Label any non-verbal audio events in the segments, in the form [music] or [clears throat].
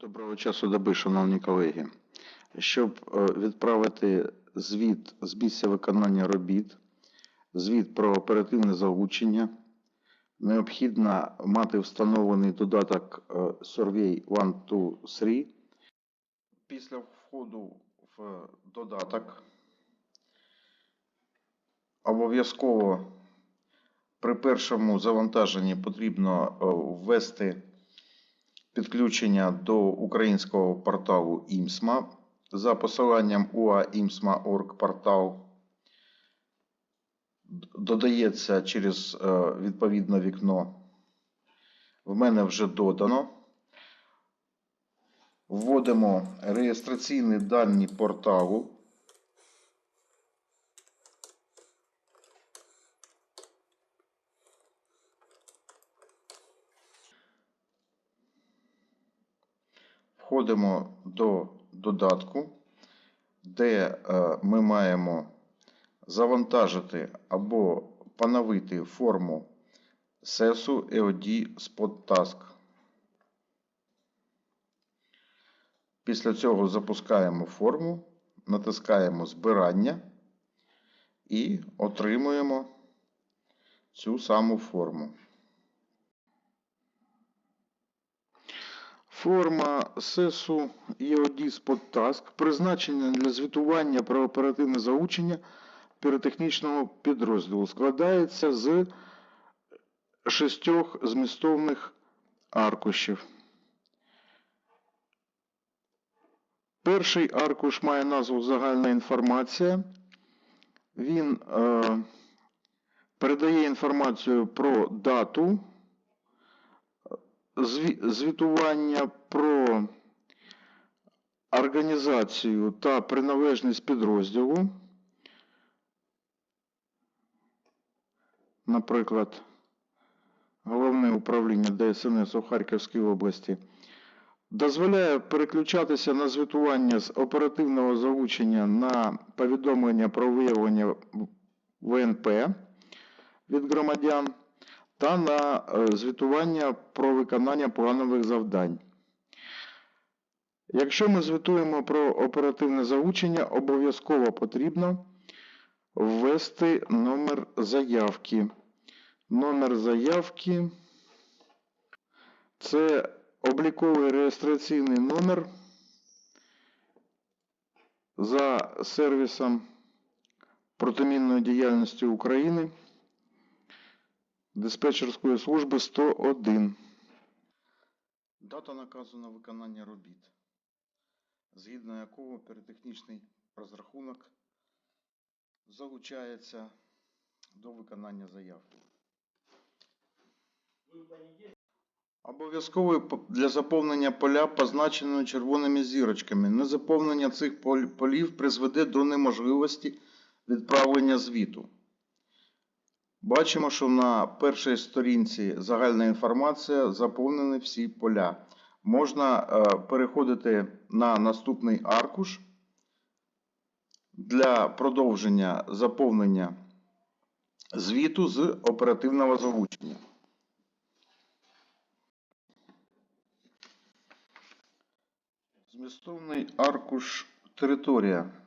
Доброго часу доби, шановні колеги. Щоб е, відправити звіт з місця виконання робіт, звіт про оперативне залучення, необхідно мати встановлений додаток е, Survey 123. Після входу в додаток обов'язково при першому завантаженні потрібно е, ввести підключення до українського порталу ІМСМА за посиланням UAIMSMA.org портал. Додається через е, відповідне вікно. В мене вже додано. Вводимо реєстраційні дані порталу. Входимо до додатку, де е, ми маємо завантажити або поновити форму SESU EOD Spot Task. Після цього запускаємо форму, натискаємо збирання і отримуємо цю саму форму. Форма СЕСу Spot призначена для звітування про оперативне залучення піротехнічного підрозділу. Складається з шістьох змістовних аркушів. Перший аркуш має назву Загальна інформація. Він е, передає інформацію про дату звітування про організацію та приналежність підрозділу. Наприклад, Головне управління ДСНС у Харківській області дозволяє переключатися на звітування з оперативного залучення на повідомлення про виявлення ВНП від громадян та на е, звітування про виконання планових завдань. Якщо ми звітуємо про оперативне залучення, обов'язково потрібно ввести номер заявки. Номер заявки це обліковий реєстраційний номер за сервісом протимінної діяльності України диспетчерської служби 101. Дата наказу на виконання робіт, згідно якого піротехнічний розрахунок залучається до виконання заявки. Обов'язково для заповнення поля позначеними червоними зірочками. Незаповнення цих полів призведе до неможливості відправлення звіту. Бачимо, що на першій сторінці загальна інформація заповнені всі поля. Можна е, переходити на наступний аркуш для продовження заповнення звіту з оперативного залучення. Змістовний аркуш територія.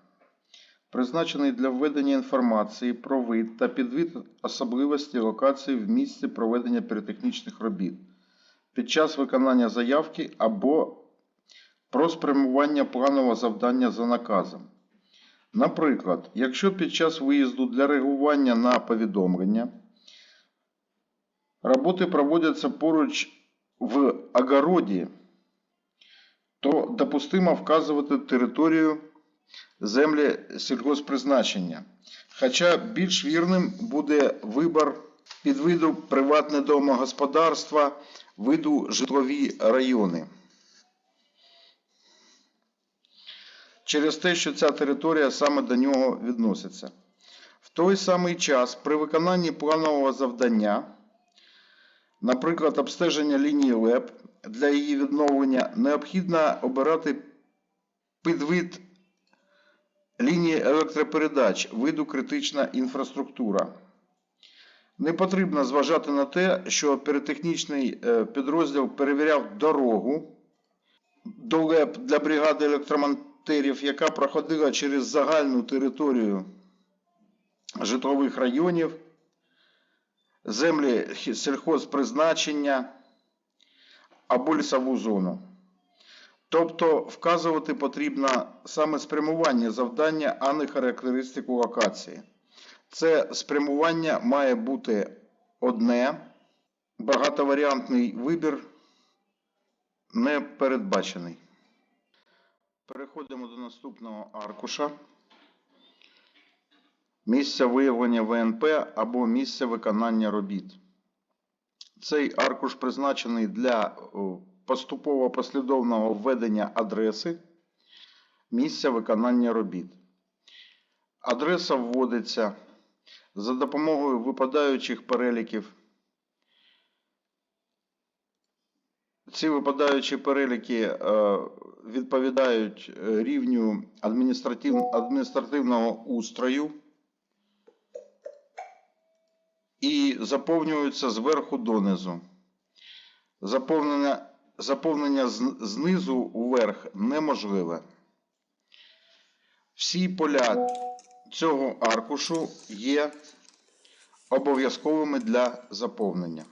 Призначений для введення інформації про вид та підвид особливості локації в місці проведення піротехнічних робіт під час виконання заявки або про спрямування планового завдання за наказом. Наприклад, якщо під час виїзду для реагування на повідомлення роботи проводяться поруч в огороді, то допустимо вказувати територію землі сільгоспризначення. Хоча більш вірним буде вибір під виду приватне домогосподарства, виду житлові райони. Через те, що ця територія саме до нього відноситься. В той самий час при виконанні планового завдання, наприклад, обстеження лінії ЛЕП для її відновлення, необхідно обирати підвид лінії електропередач виду критична інфраструктура. Не потрібно зважати на те, що піротехнічний е, підрозділ перевіряв дорогу долеп для бригади електромонтерів, яка проходила через загальну територію житлових районів, землі сільхозпризначення або лісову зону. Тобто вказувати потрібно саме спрямування завдання, а не характеристику локації. Це спрямування має бути одне, багатоваріантний вибір не передбачений. Переходимо до наступного аркуша. Місце виявлення ВНП або місце виконання робіт. Цей аркуш призначений для поступово послідовного введення адреси місця виконання робіт. Адреса вводиться за допомогою випадаючих переліків. Ці випадаючі переліки е, відповідають е, рівню адміністратив, адміністративного устрою і заповнюються зверху донизу. Заповнення, заповнення знизу вверх неможливе. Всі поля цього аркушу є обов'язковими для заповнення.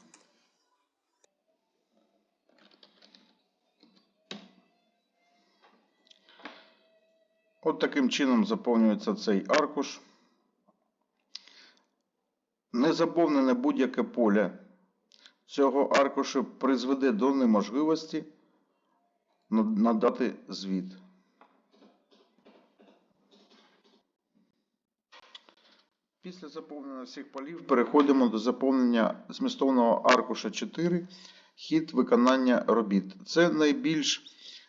От таким чином заповнюється цей аркуш. Незаповнене будь-яке поле цього аркушу призведе до неможливості надати звіт. Після заповнення всіх полів переходимо до заповнення змістовного аркуша 4 хід виконання робіт. Це найбільш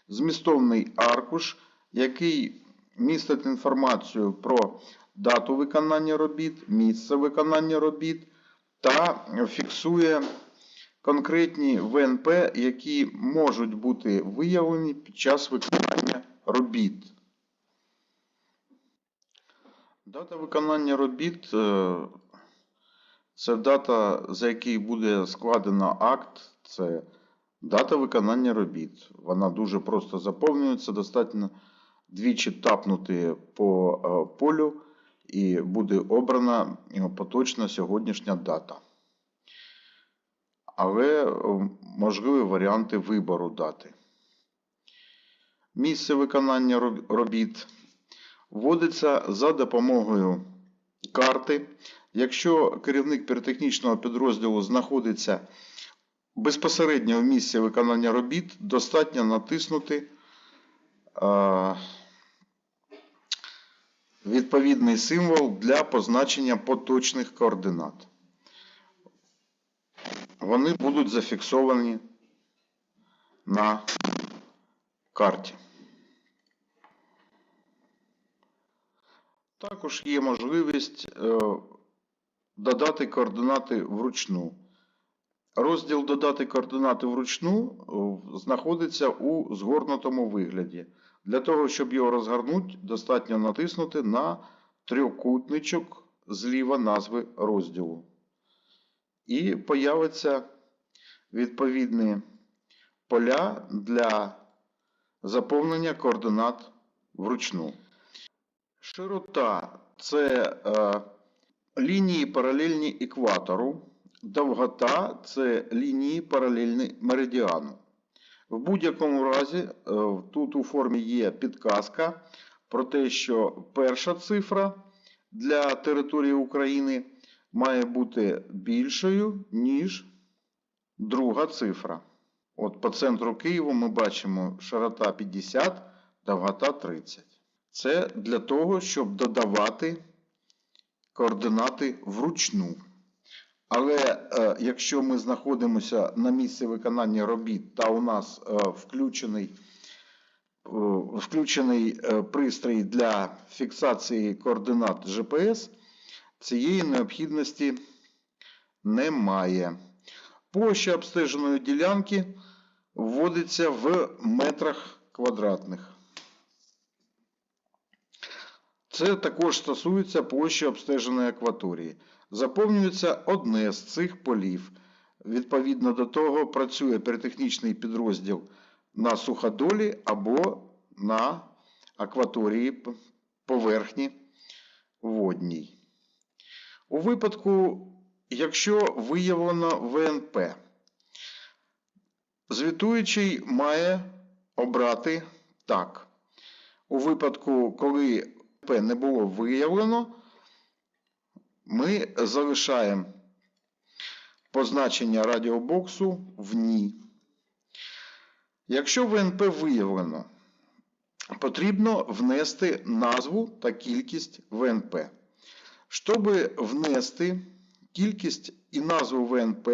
змістовний аркуш, який містить інформацію про дату виконання робіт, місце виконання робіт та фіксує конкретні ВНП, які можуть бути виявлені під час виконання робіт. Дата виконання робіт е, це дата, за який буде складено акт, це дата виконання робіт. Вона дуже просто заповнюється, достатньо двічі тапнути по е, полю і буде обрана поточна сьогоднішня дата. Але е, можливі варіанти вибору дати. Місце виконання робіт вводиться за допомогою карти. Якщо керівник піротехнічного підрозділу знаходиться безпосередньо в місці виконання робіт, достатньо натиснути е, відповідний символ для позначення поточних координат. Вони будуть зафіксовані на карті. Також є можливість е, додати координати вручну. Розділ Додати координати вручну е, знаходиться у згорнутому вигляді. Для того, щоб його розгорнути, достатньо натиснути на трьохкутничок зліва назви розділу. І появиться відповідні поля для заповнення координат вручну. Широта це е, лінії паралельні екватору. Довгота це лінії паралельні меридіану. В будь-якому разі, е, тут у формі є підказка про те, що перша цифра для території України має бути більшою, ніж друга цифра. От по центру Києва ми бачимо широта 50, довгота 30. Це для того, щоб додавати координати вручну. Але е, якщо ми знаходимося на місці виконання робіт та у нас е, включений, е, включений е, пристрій для фіксації координат GPS, цієї необхідності немає. Площа обстеженої ділянки вводиться в метрах квадратних. Це також стосується площі обстеженої акваторії. Заповнюється одне з цих полів. Відповідно до того, працює перетехнічний підрозділ на суходолі або на акваторії поверхні водній. У випадку, якщо виявлено ВНП, звітуючий має обрати так. У випадку, коли ВНП не було виявлено, ми залишаємо позначення радіобоксу в ні. Якщо ВНП виявлено, потрібно внести назву та кількість ВНП. Щоб внести кількість і назву ВНП,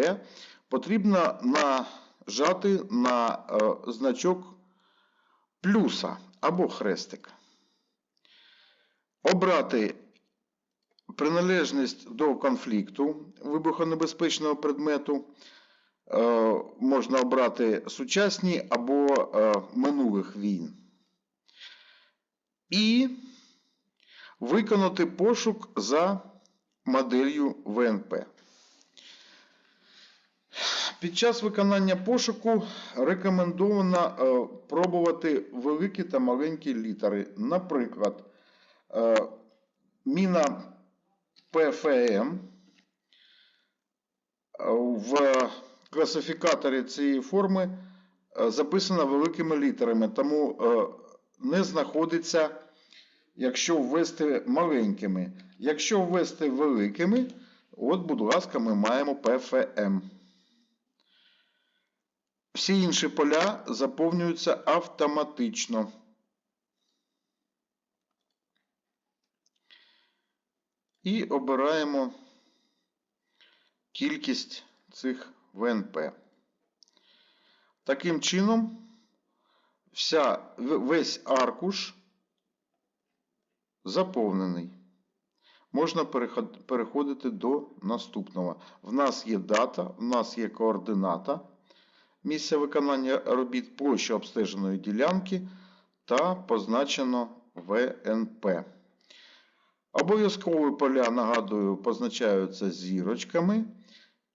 потрібно нажати на е, значок плюса або хрестик. Обрати приналежність до конфлікту вибухонебезпечного предмету. Е, Можна обрати сучасні або е, минулих війн. І виконати пошук за моделлю ВНП. Під час виконання пошуку рекомендовано е, пробувати великі та маленькі літери. Наприклад, е, міна ПФМ в класифікаторі цієї форми е, записана великими літерами, тому не знаходиться, якщо ввести маленькими. Якщо ввести великими, от, будь ласка, ми маємо ПФМ. Всі інші поля заповнюються автоматично. І обираємо кількість цих ВНП. Таким чином, вся, весь аркуш заповнений. Можна переходити до наступного. В нас є дата, в нас є координата місця виконання робіт, площа обстеженої ділянки та позначено ВНП. Обов'язкові поля, нагадую, позначаються зірочками.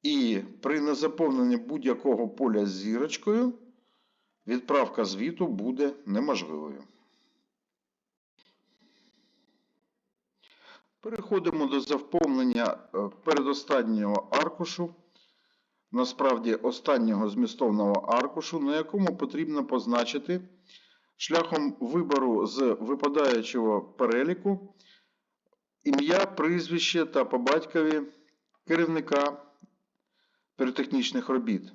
І при незаповненні будь-якого поля з зірочкою відправка звіту буде неможливою. Переходимо до заповнення е, передостаннього аркушу, насправді останнього змістовного аркушу, на якому потрібно позначити шляхом вибору з випадаючого переліку ім'я, прізвище та по батькові керівника піротехнічних робіт.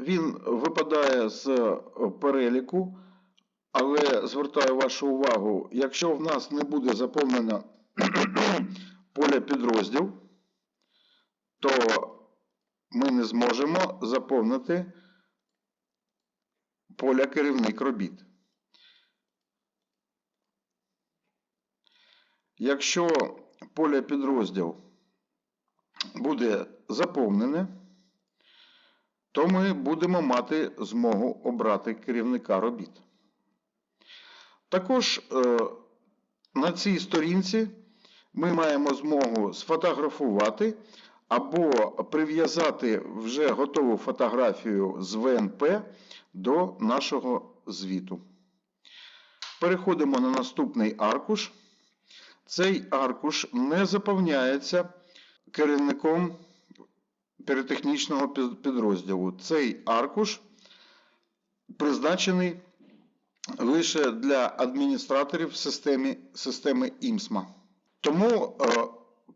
Він випадає з переліку, але звертаю вашу увагу, якщо в нас не буде заповнено [clears throat] поле підрозділ, то ми не зможемо заповнити поля керівник робіт. Якщо поле підрозділ буде заповнене, то ми будемо мати змогу обрати керівника робіт. Також е, на цій сторінці ми маємо змогу сфотографувати або прив'язати вже готову фотографію з ВНП до нашого звіту. Переходимо на наступний аркуш. Цей аркуш не заповняється керівником піротехнічного підрозділу. Цей аркуш призначений лише для адміністраторів системи, системи ІМСМА. Тому е,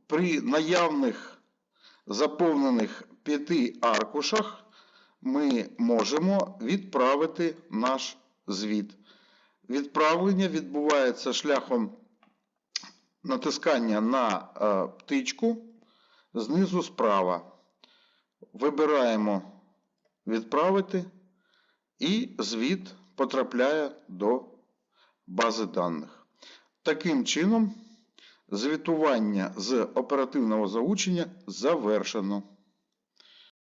при наявних заповнених п'яти аркушах ми можемо відправити наш звіт. Відправлення відбувається шляхом натискання на е, птичку знизу справа. Вибираємо відправити і звіт потрапляє до бази даних. Таким чином, звітування з оперативного залучення завершено.